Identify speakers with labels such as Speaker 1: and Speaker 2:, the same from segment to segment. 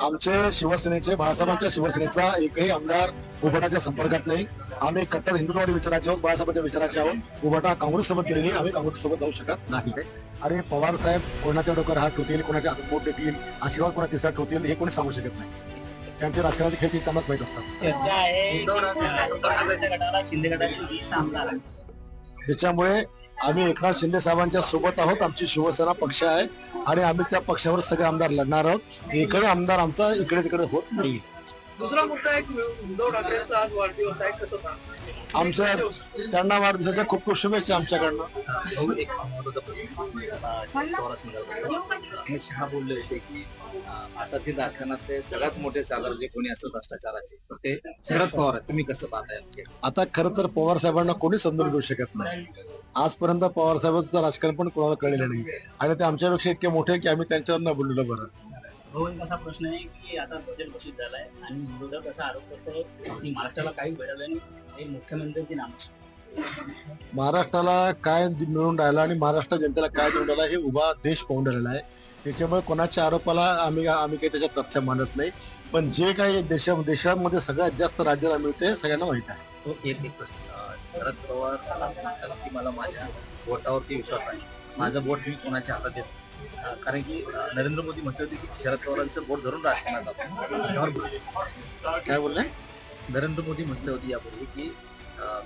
Speaker 1: आमचे शिवसेनेचे बाळासाहेबांच्या शिवसेनेचा एकही आमदार उभाटाच्या संपर्कात नाही. आम्ही कट्टर हिंदुत्ववादी विचाराचे आहोत बाळासाहेबांच्या विचाराचे आहोत. उभाटा काँग्रेस सोबत गेलेली आम्ही काँग्रेस सोबत जाऊ शकत नाही. आणि पवार साहेब कोणाच्या डोक्यावर हात ठेवतील कोणाच्या हातात बोट देतील आशीर्वाद कोणा तिसरा ठेवतील हे कोणी सांगू शकत नाही. त्यांचे राजकारणाचे खेळ त्यांनाच माहीत असतात.
Speaker 2: चर्चा आहे. काँग्रेसच्या गटाला शिंदे गटाचे वीस आमदार आहेत.
Speaker 1: त्याच्यामुळे आम्ही एकनाथ शिंदे साहेबांच्या सोबत आहोत. आमची शिवसेना पक्ष आहे आणि आम्ही त्या पक्षावर सगळे आमदार लढणार आहोत. एकही आमदार आमचा इकडे तिकडे होत नाही
Speaker 3: दुसरा मुद्दा एक उद्धव ठाकरेंचा आज वाढदिवस आहे. कसं?
Speaker 1: आमच्या त्यांना वाढदिवसाच्या खूप खूप शुभेच्छा आमच्याकडनं.
Speaker 2: एक पवारांसंदर्भात. अमित शहा बोलले होते की भारतातील राजकारणातले सगळ्यात मोठे सागर जे कोणी असत भ्रष्टाचाराचे तर ते शरद पवार आहेत. तुम्ही कसं पाहताय?
Speaker 1: आता खरं तर पवार साहेबांना कोणी समजून घेऊ शकत नाही. आजपर्यंत पवार साहेबांचं राजकारण पण कोणाला कळलेलं नाही. आणि ते आमच्यापेक्षा इतके मोठे आहे की आम्ही त्यांच्यावर न बोललेलं बरं.
Speaker 2: प्रश्न आहे की आता बजेट घोषित झालाय आणि विरोधक असा आरोप करतो की महाराष्ट्राला काही मिळालं नाही हे मुख्यमंत्र्यांची
Speaker 1: महाराष्ट्राला काय मिळून राहिलं आणि महाराष्ट्र जनतेला काय मिळून राहिलं हे उभा देश पाहून राहिलेला आहे. त्याच्यामुळे कोणाच्या आरोपाला आम्ही आम्ही काही त्याच्यात तथ्य मानत नाही. पण जे काही देशा देशामध्ये सगळ्यात जास्त राज्याला मिळते सगळ्यांना माहीत आहे.
Speaker 2: एक एक प्रश्न. शरद पवार म्हणतात की मला माझ्या बोटावरती विश्वास आहे. माझं बोट मी कोणाच्या हातात. अं, कारण की नरेंद्र मोदी म्हटले होते की शरद पवारांचं बोट धरून राजकारणात.
Speaker 1: काय बोलले?
Speaker 2: नरेंद्र मोदी म्हटले होते यापूर्वी की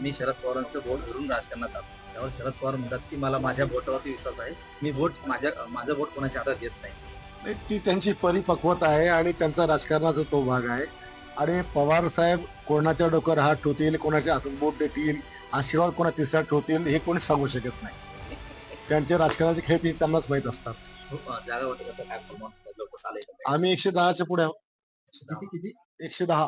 Speaker 2: मी शरद पवारांचं बोट धरून राजकारणात आलो. त्यावर शरद पवार म्हणतात की मला माझ्या बोटावरती विश्वास आहे. मी बोट माझ्या माझं बोट कोणाच्या हातात देत नाही.
Speaker 1: नाही, ती त्यांची परिपक्वता आहे आणि त्यांचा राजकारणाचा तो भाग आहे. आणि पवार साहेब कोणाच्या डोक्यावर हात ठेवतील कोणाच्या हातात बोट देतील आशीर्वाद कोणा तिसरा ठेवतील हे कोणी सांगू शकत नाही. त्यांचे राजकारणाचे खेळ ते त्यांनाच माहीत असतात. आम्ही एकशे दहाच्या पुढे आहोत. एकशे दहा.